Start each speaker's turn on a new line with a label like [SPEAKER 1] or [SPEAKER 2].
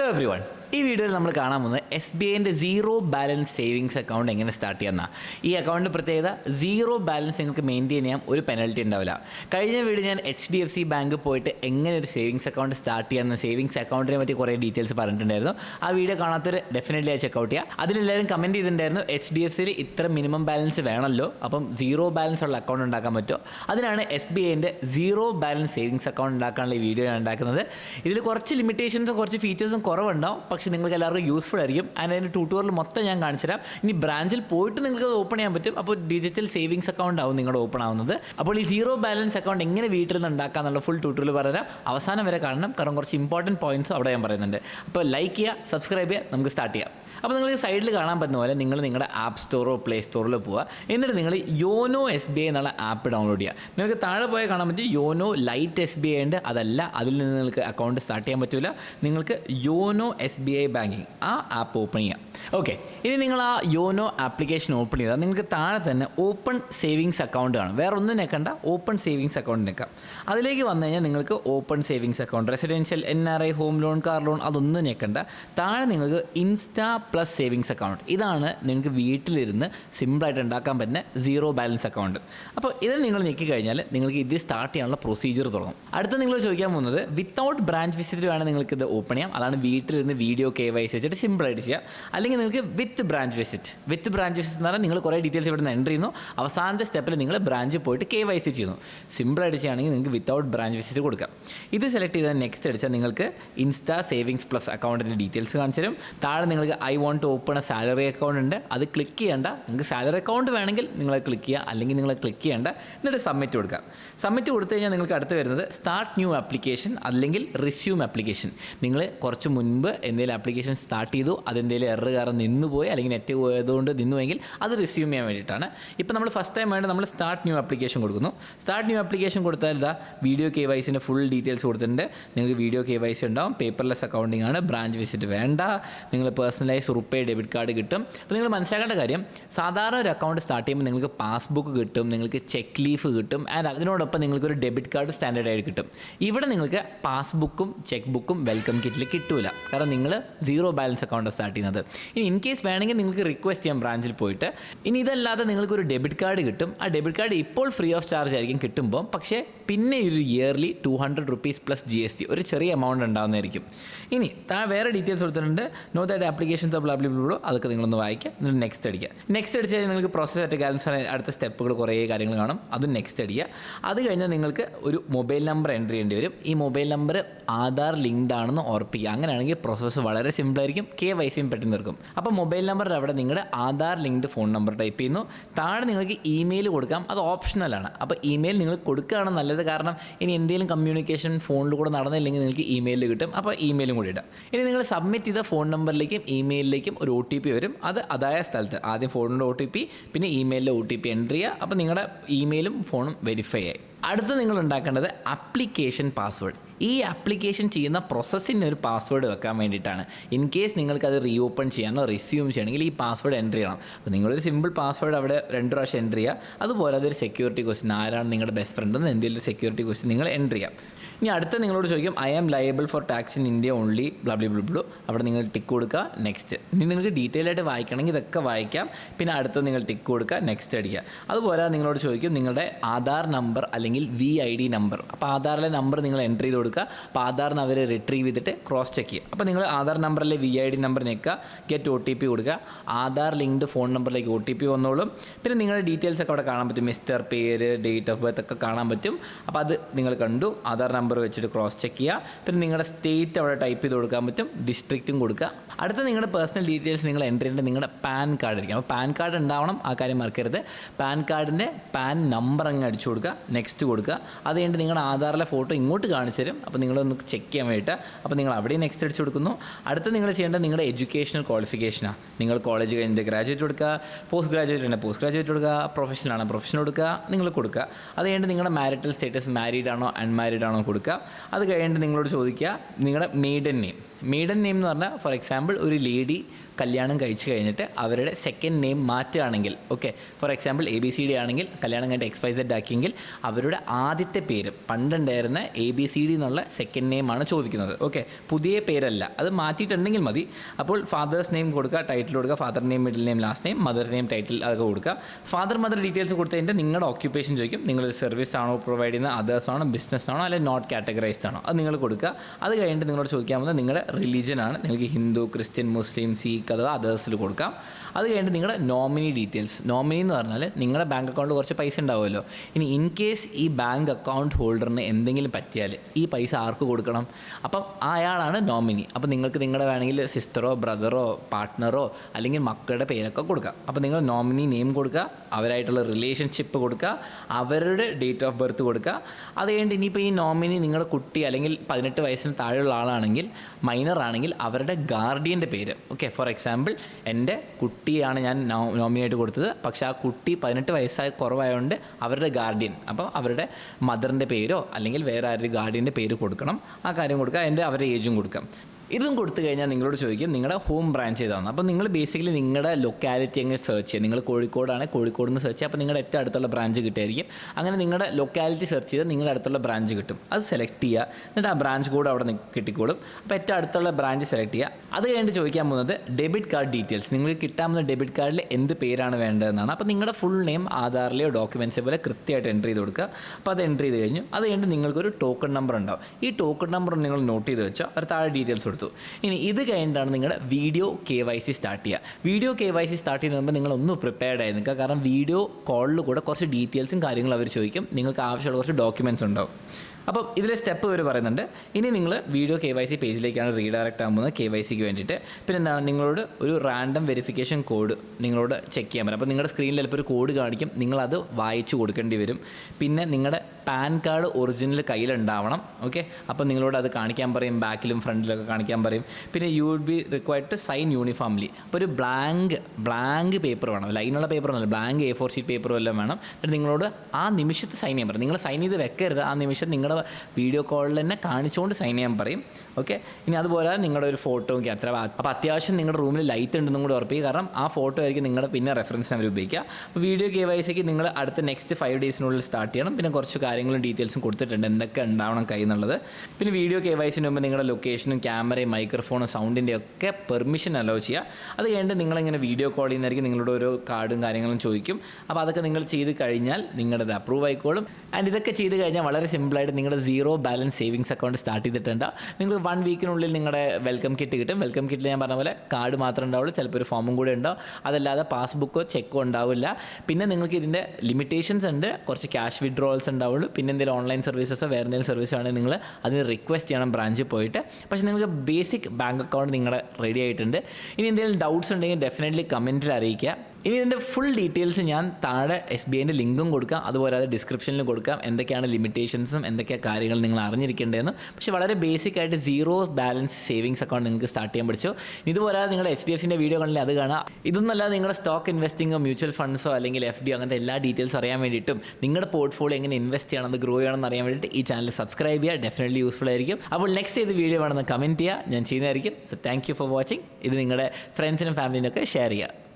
[SPEAKER 1] Hello everyone. ഈ വീഡിയോയിൽ നമ്മൾ കാണാൻ പോകുന്നത് എസ് ബി ഐന്റെ സീറോ ബാലൻസ് സേവിങ്സ് അക്കൗണ്ട് എങ്ങനെ സ്റ്റാർട്ട് ചെയ്യാമെന്നാണ് ഈ അക്കൗണ്ടിന്റെ പ്രത്യേകത സീറോ ബാലൻസ് നിങ്ങൾക്ക് മെയിന്റെയിൻ ചെയ്യാൻ ഒരു പെനൽറ്റി ഉണ്ടാവില്ല. കഴിഞ്ഞ വീഡിയോ ഞാൻ H D F C bank പോയിട്ട് എങ്ങനെ ഒരു സേവിങ്സ് അക്കൗണ്ട് സ്റ്റാർട്ട് ചെയ്യാമെന്ന് സേവിങ്സ് അക്കൗണ്ടിനെ പറ്റി കുറേ ഡീറ്റെയിൽസ് പറഞ്ഞിട്ടുണ്ടായിരുന്നു. ആ വീഡിയോ കാണാത്തവർ ഡെഫിനറ്റ്ലി അത് ചെക്കൗട്ട് ചെയ്യുക അതിലെല്ലാവരും കമന്റ് ചെയ്തിട്ടുണ്ടായിരുന്നു എച്ച് ഡി എഫ് സിയിൽ ഇത്ര മിനിമം ബാലൻസ് വേണമല്ലോ അപ്പം സീറോ ബാലൻസ് ഉള്ള അക്കൗണ്ട് ഉണ്ടാക്കാൻ പറ്റുമോ? അതിനാണ് എസ് ബി ഐന്റെ സീറോ ബാലൻസ് സേവിങ്സ് അക്കൗണ്ട് ഉണ്ടാക്കാനുള്ള ഈ വീഡിയോ ഞാൻ ഉണ്ടാക്കുന്നത്. ഇതിൽ കുറച്ച് ലിമിറ്റേഷൻസും കുറച്ച് ഫീച്ചേഴ്സും കുറവുണ്ടാവും. പക്ഷേ നിങ്ങൾക്ക് എല്ലാവർക്കും യൂസ്ഫുൾ ആയിരിക്കും. ആൻഡ് അതിന്റെ ട്യൂട്ടോറിയൽ മൊത്തം ഞാൻ കാണിച്ചു തരാം ഇനി ബ്രാഞ്ചിൽ പോയിട്ട് നിങ്ങൾക്ക് ഓപ്പൺ ചെയ്യാൻ പറ്റും. അപ്പോൾ ഡിജിറ്റൽ സേവിങ്സ് അക്കൗണ്ട് ആവും നിങ്ങളുടെ ഓപ്പൺ ആവുന്നത്. അപ്പോൾ ഈ സീറോ ബാലൻസ് അക്കൗണ്ട് എങ്ങനെ വീട്ടിൽ നിന്ന് ഉണ്ടാക്കാം എന്നുള്ള ഫുൾ ട്യൂട്ടോറിയൽ പറയാം അവസാനം വരെ കാണണം. കാരണം കുറച്ച് ഇമ്പോർട്ടന്റ് പോയിന്റ്സ് അവിടെ ഞാൻ പറയുന്നുണ്ട്. അപ്പോൾ ലൈക്ക് ചെയ്യുക സബ്സ്ക്രൈബ് ചെയ്യുക. നമുക്ക് സ്റ്റാർട്ട് ചെയ്യാം. അപ്പോൾ നിങ്ങൾ ഈ സൈഡിൽ കാണാൻ പറ്റുന്ന പോലെ നിങ്ങൾ നിങ്ങളുടെ ആപ്പ് സ്റ്റോറോ പ്ലേ സ്റ്റോറിലോ പോവുക എന്നിട്ട് നിങ്ങൾ യോനോ എസ് ബി ഐ എന്നുള്ള ആപ്പ് ഡൗൺലോഡ് ചെയ്യുക നിങ്ങൾക്ക് താഴെ പോയാൽ കാണാൻ പറ്റും YONO lite S B I ഉണ്ട്. അതല്ല അതിൽ നിന്ന് നിങ്ങൾക്ക് അക്കൗണ്ട് സ്റ്റാർട്ട് ചെയ്യാൻ പറ്റില്ല നിങ്ങൾക്ക് YONO S B I banking ആ ആപ്പ് ഓപ്പൺ ചെയ്യാം. ഓക്കെ ഇനി നിങ്ങൾ ആ യോനോ ആപ്ലിക്കേഷൻ ഓപ്പൺ ചെയ്താൽ നിങ്ങൾക്ക് താഴെ തന്നെ ഓപ്പൺ സേവിങ്സ് അക്കൗണ്ട് കാണും. വേറെ ഒന്നും നിൽക്കണ്ട ഓപ്പൺ സേവിങ്സ് അക്കൗണ്ട് നിൽക്കാം. അതിലേക്ക് വന്നു കഴിഞ്ഞാൽ നിങ്ങൾക്ക് open savings account residential N R I home loan car loan അതൊന്നും നിൽക്കണ്ട. താഴെ നിങ്ങൾക്ക് ഇൻസ്റ്റാ പ്ലസ് സേവിങ്സ് അക്കൗണ്ട് ഇതാണ് നിങ്ങൾക്ക് വീട്ടിലിരുന്ന് സിമ്പിളായിട്ട് ഉണ്ടാക്കാൻ പറ്റുന്ന സീറോ ബാലൻസ് അക്കൗണ്ട് അപ്പോൾ ഇത് നിങ്ങൾ ഞെക്കി കഴിഞ്ഞാൽ നിങ്ങൾക്ക് ഇത് സ്റ്റാർട്ട് ചെയ്യാനുള്ള പ്രൊസീജിയർ തുടങ്ങും. അടുത്ത നിങ്ങൾ ചോദിക്കാൻ പോകുന്നത് വിത്തൗട്ട് ബ്രാഞ്ച് വിസിറ്റ് വേണം നിങ്ങൾക്ക് ഇത് ഓപ്പൺ ചെയ്യാം. അതാണ് വീട്ടിലിരുന്ന് വീഡിയോ കെ വൈ സി വെച്ചിട്ട് സിമ്പിളായിട്ട് ചെയ്യാം. അല്ലെങ്കിൽ നിങ്ങൾക്ക് with branch visit with branch visit എന്ന് പറഞ്ഞാൽ നിങ്ങൾ കുറേ ഡീറ്റെയിൽസ് ഇവിടെ നിന്ന് എന്റർ ചെയ്യുന്നു. അവസാനത്തെ സ്റ്റെപ്പിൽ നിങ്ങൾ ബ്രാഞ്ചിൽ പോയിട്ട് കെ വൈ സി ചെയ്യുന്നു സിമ്പിളായിട്ട് ചെയ്യുകയാണെങ്കിൽ നിങ്ങൾക്ക് വിത്തൗട്ട് ബ്രാഞ്ച് വിസിറ്റ് കൊടുക്കാം. ഇത് സെലക്ട് ചെയ്താൽ നെക്സ്റ്റ് അടിച്ചാൽ നിങ്ങൾക്ക് ഇൻസ്റ്റാ സേവിങ്സ് പ്ലസ് അക്കൗണ്ടിന്റെ ഡീറ്റെയിൽസ് കാണിച്ചു തരും. താഴെ നിങ്ങൾക്ക് I want to open a salary account ഉണ്ട് അത് ക്ലിക്ക് ചെയ്യേണ്ട. നിങ്ങൾക്ക് സാലറി അക്കൗണ്ട് വേണമെങ്കിൽ നിങ്ങൾ ക്ലിക്ക് ചെയ്യുക അല്ലെങ്കിൽ നിങ്ങൾ ക്ലിക്ക് ചെയ്യേണ്ട. എന്നിട്ട് സബ്മിറ്റ് കൊടുക്കുക. സബ്മിറ്റ് കൊടുത്തു കഴിഞ്ഞാൽ നിങ്ങൾക്ക് അടുത്ത് വരുന്നത് സ്റ്റാർട്ട് ന്യൂ ആപ്ലിക്കേഷൻ അല്ലെങ്കിൽ റിസ്യൂം ആപ്ലിക്കേഷൻ നിങ്ങൾ കുറച്ച് മുൻപ് എന്തെങ്കിലും ആപ്ലിക്കേഷൻ സ്റ്റാർട്ട് ചെയ്തു അതെന്തെങ്കിലും എറർ കാരണം നിന്നുപോയി അല്ലെങ്കിൽ നെറ്റ് പോയതുകൊണ്ട് നിന്നുവെങ്കിൽ അത് റിസ്യൂം ചെയ്യാൻ വേണ്ടിയിട്ടാണ്. ഇപ്പോൾ നമ്മൾ ഫസ്റ്റ് ടൈം വേണ്ട നമ്മൾ സ്റ്റാർട്ട് ന്യൂ ആപ്ലിക്കേഷൻ കൊടുക്കുന്നു. സ്റ്റാർട്ട് ന്യൂ ആപ്ലിക്കേഷൻ കൊടുത്താൽ ഇതാ video K Y full details കൊടുത്തിട്ടുണ്ട്. നിങ്ങൾക്ക് വീഡിയോ കെ വൈ സി ഉണ്ടാവും. പേപ്പർലെസ് അക്കൗണ്ടിങ് ആണ്. ബ്രാഞ്ച് വിസിറ്റ് വേണ്ട. നിങ്ങൾ പേഴ്സണലൈസ് റുപ്പേ ഡെബിറ്റ് കാർഡ് കിട്ടും. അപ്പോൾ നിങ്ങൾ മനസ്സിലാക്കേണ്ട കാര്യം സാധാരണ ഒരു അക്കൗണ്ട് സ്റ്റാർട്ട് ചെയ്യുമ്പോൾ നിങ്ങൾക്ക് പാസ്ബുക്ക് കിട്ടും നിങ്ങൾക്ക് ചെക്ക് ലീഫ് കിട്ടും ആൻഡ് അതിനോടൊപ്പം നിങ്ങൾക്ക് ഒരു ഡെബിറ്റ് കാർഡ് സ്റ്റാൻഡേർഡ് ആയിട്ട് കിട്ടും. ഇവിടെ നിങ്ങൾക്ക് പാസ്ബുക്കും ചെക്ക് ബുക്കും വെൽക്കം കിറ്റിൽ കിട്ടൂല. കാരണം നിങ്ങൾ സീറോ ബാലൻസ് അക്കൗണ്ട് സ്റ്റാർട്ട് ചെയ്യുന്നത്. ഇനി ഇൻ കേസ് വേണമെങ്കിൽ നിങ്ങൾക്ക് റിക്വസ്റ്റ് ചെയ്യാം ബ്രാഞ്ചിൽ പോയിട്ട്. ഇനി ഇതല്ലാതെ നിങ്ങൾക്ക് ഒരു ഡെബിറ്റ് കാർഡ് കിട്ടും. ആ ഡെബിറ്റ് കാർഡ് ഇപ്പോൾ ഫ്രീ ഓഫ് ചാർജ് ആയിരിക്കും കിട്ടുമ്പോൾ പക്ഷേ പിന്നെ ഒരു yearly two hundred rupees plus G S T ഒരു ചെറിയ എമൗണ്ട് ഉണ്ടാകുന്നതായിരിക്കും ഇനി താ വേറെ ഡീറ്റെയിൽസ് കൊടുത്തിട്ടുണ്ട്. നോ ദാറ്റ് ആപ്ലിക്കേഷൻസ് ഓഫ് ബ്ലാബ്ലിബ്ലോ അതൊക്കെ നിങ്ങളൊന്ന് വായിക്കുക എന്നിട്ട് നെക്സ്റ്റ് അടിക്കുക നെക്സ്റ്റ് അടിച്ച് കഴിഞ്ഞാൽ നിങ്ങൾക്ക് പ്രോസസ് ആയിട്ട് ബാലൻസ് അടുത്ത സ്റ്റെപ്പുകൾ കുറേ കാര്യങ്ങൾ കാണും. അതും നെക്സ്റ്റ് അടിക്കുക അത് കഴിഞ്ഞാൽ നിങ്ങൾക്ക് ഒരു മൊബൈൽ നമ്പർ എന്റർ ചെയ്യേണ്ടി വരും. ഈ മൊബൈൽ നമ്പർ ആധാർ ലിങ്ക്ഡ് ആണെന്ന് ഉറപ്പിക്കുക. അങ്ങനെയാണെങ്കിൽ പ്രോസസ്സ് വളരെ സിമ്പിളായിരിക്കും കെ വൈ സിയും പെട്ടെന്ന് നിർക്കും അപ്പോൾ മൊബൈൽ നമ്പർ അവിടെ നിങ്ങളുടെ Aadhaar linked phone number type ചെയ്യുന്നു. താഴെ നിങ്ങൾക്ക് ഇമെയിൽ കൊടുക്കാം. അത് ഓപ്ഷണലാണ് അപ്പോൾ ഇമെയിൽ നിങ്ങൾ കൊടുക്കുകയാണ് നല്ലത് കാരണം ഇനി എന്തെങ്കിലും കമ്മ്യൂണിക്കേഷൻ ഫോണിൽ കൂടെ നടന്നില്ലെങ്കിൽ നിങ്ങൾക്ക് ഇമെയിലിൽ കിട്ടും. അപ്പോൾ ഇമെയിലും കൂടി ഇടാം. ഇനി നിങ്ങൾ സബ്മിറ്റ് ചെയ്ത ഫോൺ നമ്പറിലേക്കും ഇമെയിലിലേക്കും ഒരു ഒ ടി പി വരും. അത് അതായ സ്ഥലത്ത്. ആദ്യം ഫോണിന്റെ ഒ ടി പി പിന്നെ ഇമെയിലിലെ ഒ ടി പി എന്റർ ചെയ്യുക. അപ്പോൾ നിങ്ങളുടെ ഇമെയിലും ഫോണും വെരിഫൈ ആയി. അടുത്ത് നിങ്ങൾ ഉണ്ടാക്കേണ്ടത് അപ്ലിക്കേഷൻ പാസ്വേഡ് ഈ ആപ്ലിക്കേഷൻ ചെയ്യുന്ന പ്രോസസ്സിന് ഒരു പാസ്വേഡ് വെക്കാൻ വേണ്ടിയിട്ടാണ്. ഇൻ കേസ് നിങ്ങൾക്കത് അത് റീ ഓപ്പൺ ചെയ്യാനോ റിസ്യൂം ചെയ്യണമെങ്കിൽ ഈ പാസ്വേഡ് എന്റർ ചെയ്യണം. അപ്പോൾ നിങ്ങളൊരു സിമ്പിൾ പാസ്വേഡ് അവിടെ രണ്ട് പ്രാവശ്യം എന്റർ ചെയ്യുക. അതുപോലെ അതൊരു സെക്യൂരിറ്റി ക്വസ്റ്റ്യൻ ആരാണ് നിങ്ങളുടെ ബെസ്റ്റ് ഫ്രണ്ട് എന്ന് എന്തെങ്കിലും സെക്യൂരിറ്റി ക്വസ്റ്റ്യൻ നിങ്ങൾ എന്റർ ചെയ്യാം. ഇനി അടുത്ത നിങ്ങളോട് ചോദിക്കും I am liable for tax in India only ബ്ലബ്ലി ബ്ലു അവിടെ നിങ്ങൾ ടിക്ക് കൊടുക്കുക നെക്സ്റ്റ് ഇനി നിങ്ങൾക്ക് ഡീറ്റെയിൽ ആയിട്ട് വായിക്കണമെങ്കിൽ ഇതൊക്കെ വായിക്കാം പിന്നെ അടുത്ത് നിങ്ങൾ ടിക്ക് കൊടുക്കുക നെക്സ്റ്റ് അടിക്കുക. അതുപോലെ നിങ്ങളോട് ചോദിക്കും നിങ്ങളുടെ ആധാർ നമ്പർ അല്ലെങ്കിൽ വി ഐ ഡി നമ്പർ അപ്പോൾ ആധാറിലെ നമ്പർ നിങ്ങൾ എന്റർ ചെയ്ത് കൊടുക്കുക അപ്പോൾ ആധാറിന് അവരെ റിട്രീവ് ചെയ്തിട്ട് ക്രോസ് ചെക്ക് ചെയ്യുക. അപ്പോൾ നിങ്ങൾ ആധാർ നമ്പറിലെ വി ഐ ഡി നമ്പർ ഞെക്കുക ഗെറ്റ് ഒ ടി പി കൊടുക്കുക. ആധാർ ലിങ്ക്ഡ് ഫോൺ നമ്പറിലേക്ക് ഒ ടി പി വന്നോളും. പിന്നെ നിങ്ങളുടെ ഡീറ്റെയിൽസ് ഒക്കെ അവിടെ കാണാൻ പറ്റും. മിസ്റ്റർ പേര് ഡേറ്റ് ഓഫ് ബർത്ത് ഒക്കെ കാണാൻ പറ്റും. അപ്പോൾ അത് നിങ്ങൾ കണ്ടു ആധാർ നമ്പർ വെച്ചിട്ട് ക്രോസ് ചെക്ക് ചെയ്യുക. പിന്നെ നിങ്ങളുടെ സ്റ്റേറ്റ് അവിടെ ടൈപ്പ് ചെയ്ത് കൊടുക്കാൻ പറ്റും. ഡിസ്ട്രിക്റ്റും കൊടുക്കുക. അടുത്ത നിങ്ങളുടെ പേഴ്സണൽ ഡീറ്റെയിൽസ് നിങ്ങൾ എന്റർ ചെയ്യേണ്ടത് നിങ്ങളുടെ പാൻ കാർഡ് ആയിരിക്കും അപ്പോൾ പാൻ കാർഡ് ഉണ്ടാവണം. ആ കാര്യം മറക്കരുത്. പാൻ കാർഡിന്റെ പാൻ നമ്പർ അങ്ങ് അടിച്ചു കൊടുക്കുക. നെക്സ്റ്റ് കൊടുക്കുക. അത് കഴിഞ്ഞിട്ട് നിങ്ങളുടെ ആധാറിലെ ഫോട്ടോ ഇങ്ങോട്ട് കാണിച്ചു തരും. അപ്പോൾ നിങ്ങളൊന്ന് ചെക്ക് ചെയ്യാൻ വേണ്ടിയിട്ട്. അപ്പോൾ നിങ്ങൾ അവിടെ നെക്സ്റ്റ് അടിച്ചു കൊടുക്കുന്നു. അടുത്ത നിങ്ങൾ ചെയ്യേണ്ടത് നിങ്ങളുടെ എഡ്യൂക്കേഷണൽ ക്വാളിഫിക്കേഷനാണ് നിങ്ങൾ കോളേജ് കഴിഞ്ഞിട്ട് ഗ്രാജുവേറ്റ് കൊടുക്കുക. പോസ്റ്റ് ഗ്രാജുവേറ്റ് ഉണ്ട് പോസ്റ്റ് ഗ്രാജുവേറ്റ് കൊടുക്കുക പ്രൊഫഷനാണ് പ്രൊഫഷൻ കൊടുക്കുക. നിങ്ങൾ കൊടുക്കുക. അത് കഴിഞ്ഞിട്ട് നിങ്ങളുടെ മാരിറ്റൽ സ്റ്റേറ്റസ് മാരീഡ് ആണോ അൺമാരീഡ് ആണോ കൊടുക്കുക. അത് കഴിഞ്ഞിട്ട് നിങ്ങളോട് ചോദിക്കുക നിങ്ങളുടെ മെയ്ഡൻ നെയിം മെയ്ഡൻ നെയിം എന്ന് പറഞ്ഞാൽ ഫോർ എക്സാമ്പിൾ ഒരു ലേഡി കല്യാണം കഴിച്ചു കഴിഞ്ഞിട്ട് അവരുടെ സെക്കൻഡ് നെയിം മാറ്റുകയാണെങ്കിൽ okay for example A B C D ആണെങ്കിൽ കല്യാണം കഴിഞ്ഞിട്ട് എക്സ് വൈ സെഡ് ആക്കിയെങ്കിൽ അവരുടെ ആദ്യത്തെ പേര് പണ്ടുണ്ടായിരുന്ന എ ബി സി ഡി എന്നുള്ള സെക്കൻഡ് നെയിമാണ് ചോദിക്കുന്നത് ഓക്കെ പുതിയ പേരല്ല അത് മാറ്റിയിട്ടുണ്ടെങ്കിൽ മതി. അപ്പോൾ ഫാദേഴ്സ് നെയിം കൊടുക്കുക ടൈറ്റിൽ കൊടുക്കുക father name middle name last name mother name title അതൊക്കെ കൊടുക്കുക. ഫാദർ മദർ ഡീറ്റെയിൽസ് കൊടുത്തതിന്റെ നിങ്ങളുടെ ഓക്യുപ്പേഷൻ ചോദിക്കും. നിങ്ങൾ സർവീസ് ആണോ പ്രൊവൈഡ് ചെയ്യുന്ന അതേഴ്സ് ആണോ ബിസിനസ് ആണോ അല്ലെങ്കിൽ നോട്ട് കാറ്റഗറൈസ്ഡ് ആണോ അത് നിങ്ങൾ കൊടുക്കുക. അത് കഴിഞ്ഞിട്ട് നിങ്ങളോട് ചോദിക്കാൻ പോകുന്നത് നിങ്ങളുടെ റിലീജിയൻ ആണ് നിങ്ങൾക്ക് ഹിന്ദു ക്രിസ്ത്യൻ മുസ്ലിം സീക്ക് അഥവാ അതേഴ്സിൽ കൊടുക്കാം. അത് കഴിഞ്ഞിട്ട് നിങ്ങളുടെ നോമിനി ഡീറ്റെയിൽസ് നോമിനി എന്ന് പറഞ്ഞാൽ നിങ്ങളുടെ ബാങ്ക് അക്കൗണ്ടിൽ കുറച്ച് പൈസ ഉണ്ടാവുമല്ലോ. ഇനി ഇൻ കേസ് ഈ ബാങ്ക് അക്കൗണ്ട് ഹോൾഡറിന് എന്തെങ്കിലും പറ്റിയാൽ ഈ പൈസ ആർക്ക് കൊടുക്കണം? അപ്പം അയാളാണ് നോമിനി അപ്പം നിങ്ങൾക്ക് നിങ്ങളുടെ വേണമെങ്കിൽ സിസ്റ്ററോ ബ്രദറോ പാർട്ട്ണറോ അല്ലെങ്കിൽ മക്കളുടെ പേരൊക്കെ കൊടുക്കാം. അപ്പോൾ നിങ്ങൾ നോമിനി നെയിം കൊടുക്കുക. അവരായിട്ടുള്ള റിലേഷൻഷിപ്പ് കൊടുക്കുക അവരുടെ ഡേറ്റ് ഓഫ് ബർത്ത് കൊടുക്കുക. അത് കഴിഞ്ഞിട്ട് ഇനിയിപ്പോൾ ഈ നോമിനി നിങ്ങളുടെ കുട്ടി അല്ലെങ്കിൽ പതിനെട്ട് വയസ്സിന് താഴെയുള്ള ആളാണെങ്കിൽ മൈനർ ആണെങ്കിൽ അവരുടെ ഗാർഡിയന്റെ പേര്. ഓക്കെ ഫോർ എക്സാമ്പിൾ എന്റെ കുട്ടിയാണ് ഞാൻ നോമിനായിട്ട് കൊടുത്തത്. പക്ഷേ ആ കുട്ടി പതിനെട്ട് വയസ്സായി കുറവായതുകൊണ്ട് അവരുടെ ഗാർഡിയൻ അപ്പം അവരുടെ മദറിന്റെ പേരോ അല്ലെങ്കിൽ വേറെ ആരുടെ ഗാർഡിയന്റെ പേര് കൊടുക്കണം. ആ കാര്യം കൊടുക്കുക അതിന്റെ അവരുടെ ഏജും കൊടുക്കാം. ഇതും കൊടുത്തു കഴിഞ്ഞാൽ നിങ്ങളോട് ചോദിക്കും നിങ്ങളുടെ ഹോം ബ്രാഞ്ച് ഏതാണ് അപ്പോൾ നിങ്ങൾ ബേസിക്കലി നിങ്ങളുടെ ലൊക്കാലിറ്റി അങ്ങ് സെർച്ച് ചെയ്യുക നിങ്ങൾ കോഴിക്കോടാണ് കോഴിക്കോട് നിന്ന് സെർച്ച് ചെയ്യുക അപ്പോൾ നിങ്ങളുടെ ഏറ്റവും അടുത്തുള്ള ബ്രാഞ്ച് കിട്ടുമായിരിക്കും അങ്ങനെ നിങ്ങളുടെ ലൊക്കാലിറ്റി സെർച്ച് ചെയ്താൽ നിങ്ങളുടെ അടുത്തുള്ള ബ്രാഞ്ച് കിട്ടും. അത് സെലക്ട് ചെയ്യുക. എന്നിട്ട് ആ ബ്രാഞ്ച് കോഡ് അവിടെ കിട്ടിക്കോളും. അപ്പോൾ ഏറ്റവും അടുത്തുള്ള ബ്രാഞ്ച് സെലക്ട് ചെയ്യുക. അത് കഴിഞ്ഞിട്ട് ചോദിക്കാൻ പോകുന്നത് ഡെബിറ്റ് കാർഡ് ഡീറ്റെയിൽസ് നിങ്ങൾക്ക് കിട്ടാവുന്ന ഡെബിറ്റ് കാർഡിൽ എന്ത് പേരാണ് വേണ്ടതെന്നാണ്. അപ്പോൾ നിങ്ങളുടെ ഫുൾ നെയിം ആധാറിലെയോ ഡോക്യുമെന്റ്സ് പോലെ കൃത്യമായിട്ട് എന്റർ ചെയ്ത് കൊടുക്കുക. അപ്പോൾ അത് എന്റർ ചെയ്ത് കഴിഞ്ഞു. അത് കഴിഞ്ഞിട്ട് നിങ്ങൾക്കൊരു ടോക്കൺ നമ്പർ ഉണ്ടാവും. ഈ ടോക്കൺ നമ്പർ നിങ്ങൾ നോട്ട് ചെയ്ത് വെച്ചോ. അത് താഴെ ഡീറ്റെയിൽസ് കൊടുത്തു ഇനി ഇത് കഴിഞ്ഞിട്ടാണ് നിങ്ങളുടെ video K Y C start ചെയ്യുക. Video K Y C start ചെയ്യുന്ന മുമ്പ് നിങ്ങൾ ഒന്ന് പ്രിപ്പയർഡ് ആയി നിൽക്കുക. കാരണം വീഡിയോ കോളിൽ കൂടെ കുറച്ച് ഡീറ്റെയിൽസും കാര്യങ്ങളും അവർ ചോദിക്കും. നിങ്ങൾക്ക് ആവശ്യമുള്ള കുറച്ച് ഡോക്യുമെന്റ്സ് ഉണ്ടാവും. അപ്പം ഇതിലെ സ്റ്റെപ്പ് ഇവർ പറയുന്നുണ്ട്. ഇനി നിങ്ങൾ വീഡിയോ കെ വൈ സി പേജിലേക്കാണ് റീഡയറക്റ്റ് ആകുന്നത് കെ വൈ സിക്ക് വേണ്ടിയിട്ട്. പിന്നെ എന്താണ് നിങ്ങളോട് ഒരു റാൻഡം വെരിഫിക്കേഷൻ കോഡ് നിങ്ങളോട് ചെക്ക് ചെയ്യാൻ പറ്റും. അപ്പോൾ നിങ്ങളുടെ സ്ക്രീനിൽ ചിലപ്പോൾ ഒരു കോഡ് കാണിക്കും. നിങ്ങളത് വായിച്ചു കൊടുക്കേണ്ടി വരും. പിന്നെ നിങ്ങളുടെ പാൻ കാർഡ് ഒറിജിനൽ കയ്യിലുണ്ടാവണം. ഓക്കെ? അപ്പോൾ നിങ്ങളോട് അത് കാണിക്കാൻ പറയും ബാക്കിലും ഫ്രണ്ടിലൊക്കെ കാണിക്കാൻ പറയും. പിന്നെ you would be required to sign uniformly. അപ്പോൾ ഒരു ബ്ലാങ്ക് ബ്ലാങ്ക് പേപ്പർ വേണം. ലൈനുള്ള പേപ്പർ ഒന്നുമല്ല blank A four sheet paper എല്ലാം വേണം. എന്നിട്ട് നിങ്ങളോട് ആ നിമിഷത്ത് സൈൻ ചെയ്യാൻ പറയും. നിങ്ങൾ സൈൻ ചെയ്ത് വെക്കരുത്. ആ നിമിഷം നിങ്ങളുടെ വീഡിയോ കോളിൽ തന്നെ കാണിച്ചുകൊണ്ട് സൈൻ ചെയ്യാൻ പറയും. ഓക്കെ? ഇനി അതുപോലെ നിങ്ങളുടെ ഒരു ഫോട്ടോയും ക്യാപ്ചർ അപ്പോൾ അത്യാവശ്യം നിങ്ങളുടെ റൂമിൽ ലൈറ്റ് ഉണ്ടെന്നും കൂടി ഉറപ്പിക്കുക. കാരണം ആ ഫോട്ടോ ആയിരിക്കും നിങ്ങളുടെ പിന്നെ റെഫറൻസിന് അവർ ഉപയോഗിക്കുക അപ്പോൾ വീഡിയോ കെ വൈ സിക്ക് നിങ്ങൾ അടുത്ത നെക്സ്റ്റ് ഫൈവ് ഡേയ്സിനുള്ളിൽ സ്റ്റാർട്ട് ചെയ്യണം. പിന്നെ കുറച്ച് കാര്യങ്ങളും ഡീറ്റെയിൽസും കൊടുത്തിട്ടുണ്ട്. എന്തൊക്കെ ഉണ്ടാവണം കൈ എന്നുള്ളത്. പിന്നെ വീഡിയോ കെ വൈസിന് മുമ്പ് നിങ്ങളുടെ ലൊക്കേഷനും ക്യാമറയും മൈക്രോഫോണും സൗണ്ടിന്റെ ഒക്കെ പെർമിഷൻ അലോ ചെയ്യുക. അത് കഴിഞ്ഞിട്ട് നിങ്ങളിങ്ങനെ വീഡിയോ കോൾ ചെയ്യുന്നതായിരിക്കും. നിങ്ങളുടെ ഓരോ കാർഡും കാര്യങ്ങളും ചോദിക്കും. അപ്പോൾ അതൊക്കെ നിങ്ങൾ ചെയ്ത് കഴിഞ്ഞാൽ നിങ്ങളത് അപ്രൂവ് ആയിക്കോളും. ആൻഡ് ഇതൊക്കെ ചെയ്ത് കഴിഞ്ഞാൽ വളരെ സിമ്പിളായിട്ട് നിങ്ങളുടെ zero balance savings account start ചെയ്തിട്ടുണ്ട്. നിങ്ങൾ വൺ വീക്കിനുള്ളിൽ നിങ്ങളുടെ വെൽക്കം കിറ്റ് കിട്ടും. വെൽക്കം കിറ്റിൽ ഞാൻ പറഞ്ഞ പോലെ കാർഡ് മാത്രമേ ഉണ്ടാവുള്ളൂ. ചിലപ്പോൾ ഒരു ഫോമും കൂടെ ഉണ്ടാവും. അതല്ലാതെ പാസ്ബുക്കോ ചെക്കോ ഉണ്ടാവില്ല. പിന്നെ നിങ്ങൾക്ക് ഇതിന്റെ ലിമിറ്റേഷൻസ് ഉണ്ട്. കുറച്ച് ക്യാഷ് വിഡ്രോവൽസ് ഉണ്ടാവുള്ളൂ പിന്നെ എന്തെങ്കിലും ഓൺലൈൻ സർവീസസോ വേറെ എന്തെങ്കിലും സർവീസ് ആണെങ്കിൽ നിങ്ങൾ അതിന് റിക്വസ്റ്റ് ചെയ്യണം ബ്രാഞ്ചിൽ പോയിട്ട്. പക്ഷേ നിങ്ങൾക്ക് ബേസിക് ബാങ്ക് അക്കൗണ്ട് നിങ്ങളുടെ റെഡി ആയിട്ടുണ്ട്. ഇനി എന്തെങ്കിലും ഡൗട്ട്സ് ഉണ്ടെങ്കിൽ ഡെഫിനറ്റ്ലി കമന്റിൽ അറിയിക്കുക. ഇനി ഇതിന്റെ ഫുൾ ഡീറ്റെയിൽസ് ഞാൻ താഴെ എസ് ബി ഐന്റെ ലിങ്കും കൊടുക്കാം. അതുപോലെ അത് ഡിസ്ക്രിപ്ഷനിൽ കൊടുക്കാം. എന്തൊക്കെയാണ് ലിമിറ്റേഷൻസും എന്തൊക്കെ കാര്യങ്ങൾ നിങ്ങൾ അറിഞ്ഞിരിക്കേണ്ടതെന്ന്. പക്ഷേ വളരെ ബേസിക് ആയിട്ട് സീറോ ബാലൻസ് സേവിങ്സ് അക്കൗണ്ട് നിങ്ങൾക്ക് സ്റ്റാർട്ട് ചെയ്യാൻ പഠിച്ചു ഇതുപോലെ നിങ്ങൾ എച്ച് ഡി എഫിന്റെ വീഡിയോ കണ്ടില്ല അത് കാണാം. ഇതൊന്നല്ല നിങ്ങളുടെ സ്റ്റോക്ക് ഇൻവെസ്റ്റിങ്ങോ മ്യൂച്വൽ ഫണ്ട്സോ അല്ലെങ്കിൽ എഫ് ഡി അങ്ങനത്തെ എല്ലാ ഡീറ്റെയിൽസ് അറിയാൻ വേണ്ടിയിട്ടും നിങ്ങളുടെ പോർട്ട്ഫോളിയോ എങ്ങനെ ഇൻവെസ്റ്റ് ചെയ്യണം ഗ്രോ ചെയ്യണം അറിയാൻ വേണ്ടിയിട്ട് ഈ ചാനൽ സബ്സ്ക്രൈബ് ചെയ്യുക. ഡെഫിനറ്റ്ലി യൂസ്ഫുൾ ആയിരിക്കും. അപ്പോൾ നെക്സ്റ്റ് ഏത് വീഡിയോ വേണമെന്ന് കമന്റ് ചെയ്യുക. ഞാൻ ചെയ്യുന്നതായിരിക്കും. So thank you for watching ഇത് നിങ്ങളുടെ ഫ്രണ്ട്സിനും ഫാമിലിനൊക്കെ ഷെയർ ചെയ്യുക.